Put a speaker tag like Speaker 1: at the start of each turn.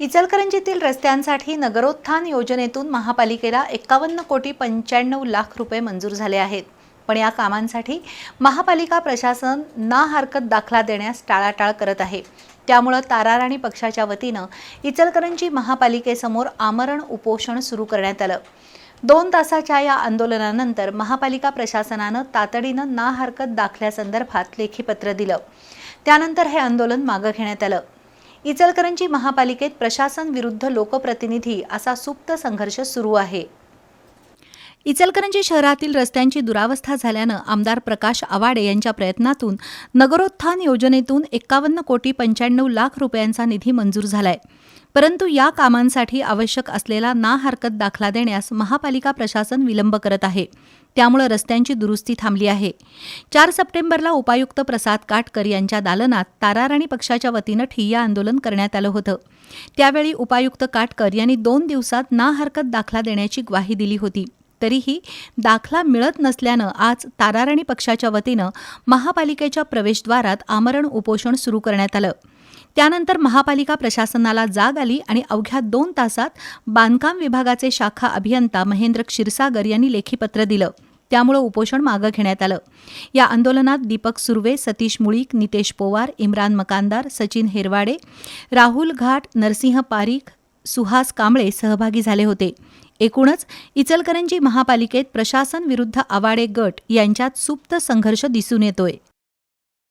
Speaker 1: इचलकरंजीतील रस्त्यांसाठी नगरोत्थान योजनेतून महापालिकेला एकावन्न कोटी पंच्याण्णव लाख रुपये मंजूर झाले आहेत. पण या कामांसाठी महापालिका प्रशासन ना हरकत दाखला देण्यास टाळाटाळ करत आहे. त्यामुळं ताराराणी पक्षाच्या वतीनं इचलकरंजी महापालिकेसमोर आमरण उपोषण सुरू करण्यात आलं. दोन तासाच्या या आंदोलनानंतर महापालिका प्रशासनानं तातडीनं ना हरकत दाखल्यासंदर्भात लेखी पत्र दिलं. त्यानंतर हे आंदोलन मागं घेण्यात आलं. इचलकरंजी महापालिकेत प्रशासन विरुद्ध लोकप्रतिनिधी असा सुप्त संघर्ष सुरू आहे. इचलकरंजी शहरातील रस्त्यांची दुरावस्था झाल्यानं आमदार प्रकाश आवाडे यांच्या प्रयत्नातून नगरोत्थान योजनेतून एकावन्न कोटी पंच्याण्णव लाख रुपयांचा निधी मंजूर झालाय. परंतु या कामांसाठी आवश्यक असलेला ना हरकत दाखला देण्यास महापालिका प्रशासन विलंब करत आहे. त्यामुळे रस्त्यांची दुरुस्ती थांबली आहे. चार सप्टेंबरला उपायुक्त प्रसाद काटकर यांच्या दालनात ताराराणी पक्षाच्या वतीनं ठिय्या आंदोलन करण्यात आलं होतं. त्यावेळी उपायुक्त काटकर यांनी दोन दिवसात ना हरकत दाखला देण्याची ग्वाही दिली होती. तरीही दाखला मिळत नसल्यानं आज ताराराणी पक्षाच्या वतीनं महापालिकेच्या प्रवेशद्वारात आमरण उपोषण सुरू करण्यात आलं. त्यानंतर महापालिका प्रशासनाला जाग आली आणि अवघ्या दोन तासात बांधकाम विभागाचे शाखा अभियंता महेंद्र क्षीरसागर यांनी लेखीपत्र दिलं. त्यामुळे उपोषण मागं घेण्यात आलं. या आंदोलनात दीपक सुर्वे सतीश मुळीक नितेश पोवार इम्रान मकानदार सचिन हेरवाडे राहुल घाट नरसिंह पारीख सुहास कांबळे सहभागी झाले होते. एकूणच इचलकरंजी महापालिकेत प्रशासन विरुद्ध आवाडे गट यांच्यात सुप्त संघर्ष दिसून येतोय.